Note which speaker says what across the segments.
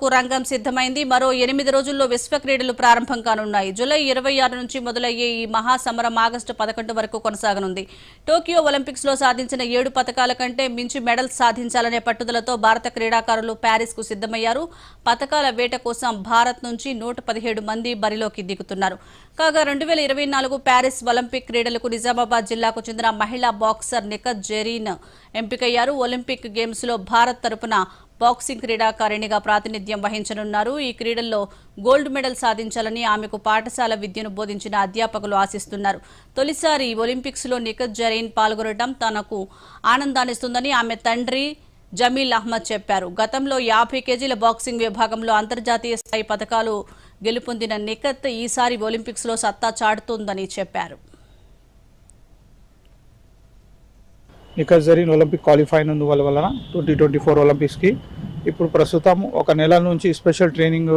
Speaker 1: కొరకు రంగం సిద్ధమైంది. మరో ఎనిమిది రోజుల్లో విశ్వ క్రీడలు ప్రారంభం కానున్నాయి. జూలై ఇరవై ఆరు నుంచి మొదలయ్యే ఈ మహాసమరం ఆగస్టు పదకొండు వరకు కొనసాగనుంది. టోక్యో ఒలింపిక్స్లో సాధించిన ఏడు పథకాల కంటే మించి మెడల్స్ సాధించాలనే పట్టుదలతో భారత క్రీడాకారులు ప్యారిస్కు సిద్ధమయ్యారు. పథకాల వేట కోసం భారత్ నుంచి నూట పదిహేడు మంది బరిలోకి దిగుతున్నారు. కాగా రెండు వేల ఇరవై నాలుగు ప్యారిస్ ఒలింపిక్ క్రీడలకు నిజామాబాద్ జిల్లాకు చెందిన మహిళా బాక్సర్ నిఖత్ జెరీన్ ఎంపికయ్యారు. ఒలింపిక్ గేమ్స్లో భారత్ తరపున బాక్సింగ్ క్రీడాకారిణిగా ప్రాతినిధ్యం వహించనున్నారు. ఈ క్రీడల్లో గోల్డ్ మెడల్ సాధించాలని ఆమెకు పాఠశాల విద్యను బోధించిన అధ్యాపకులు ఆశిస్తున్నారు. తొలిసారి ఒలింపిక్స్లో నిఖత్ జరీన్ పాల్గొనడం తనకు ఆనందాన్నిస్తుందని ఆమె తండ్రి జమీల్ అహ్మద్ చెప్పారు. గతంలో యాభై కేజీల బాక్సింగ్ విభాగంలో అంతర్జాతీయ స్థాయి పథకాలు గెలుపొందిన నిఖత్ ఈసారి ఒలింపిక్స్లో సత్తా చాటుతుందని చెప్పారు.
Speaker 2: నిఖత్ జరీన్ ఒలింపిక్ క్వాలిఫై వల్ల వలన ట్వంటీ ట్వంటీ ఫోర్ ఒలింపిక్స్కి ఇప్పుడు ప్రస్తుతం ఒక నెల నుంచి స్పెషల్ ట్రైనింగ్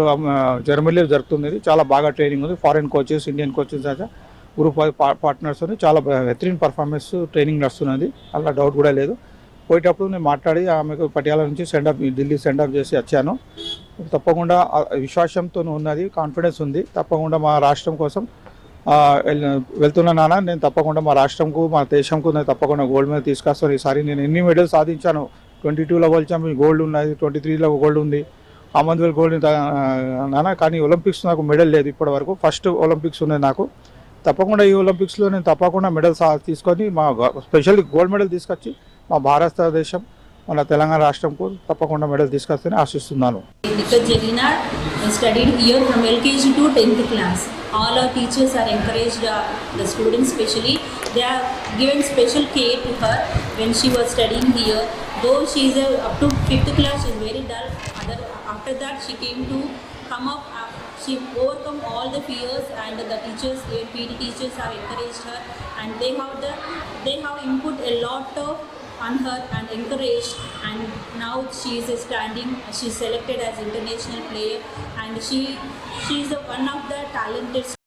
Speaker 2: జర్మనీలో జరుగుతుంది. చాలా బాగా ట్రైనింగ్ ఉంది. ఫారిన్ కోచెస్ ఇండియన్ కోచెస్ అయితే గ్రూప్ పార్ట్నర్స్ అని చాలా వెత్రిన్ పర్ఫార్మెన్స్ ట్రైనింగ్ నడుస్తున్నది. అలా డౌట్ కూడా లేదు. పోయేటప్పుడు నేను మాట్లాడి ఆమెకు పటియాల నుంచి సెండప్ ఢిల్లీ సెండప్ చేసి వచ్చాను. తప్పకుండా విశ్వాసంతో ఉన్నది కాన్ఫిడెన్స్ ఉంది. తప్పకుండా మా రాష్ట్రం కోసం వెళ్తున్నా నాన్న నేను తప్పకుండా మా రాష్ట్రంకు మా దేశంకు నేను తప్పకుండా గోల్డ్ మెడల్ తీసుకొస్తాను. ఈసారి నేను ఎన్ని మెడల్స్ సాధించాను ట్వంటీ టూలో వరల్డ్ ఛాంపియన్ గోల్డ్ ఉన్నది ట్వంటీ త్రీలో గోల్డ్ ఉంది. కామన్వెల్త్ గోల్డ్ నాన్న కానీ ఒలింపిక్స్ నాకు మెడల్ లేదు ఇప్పటి వరకు ఫస్ట్ ఒలింపిక్స్ ఉన్నది నాకు. తప్పకుండా ఈ ఒలింపిక్స్లో నేను తప్పకుండా మెడల్ సా తీసుకొని మా స్పెషల్లీ గోల్డ్ మెడల్ తీసుకొచ్చి మా భారతదేశం మన తెలంగాణ రాష్ట్రంకు తప్పకుండా మెడల్ తీసుకొస్తానని ఆశిస్తున్నాను
Speaker 3: Because Jelena studied here from LKG to 10th class. All our teachers are encouraged, uh, the students especially, they are given special care to her when she was studying here. Though she is uh, up to 5th class, she is very dull. Other, after that, she came to come up. Uh, she overcome all the fears and the teachers, uh, PT teachers have encouraged her and they have the they have input a lot of on her and encouraged and now she is standing she's selected as international player and she she is one of the talented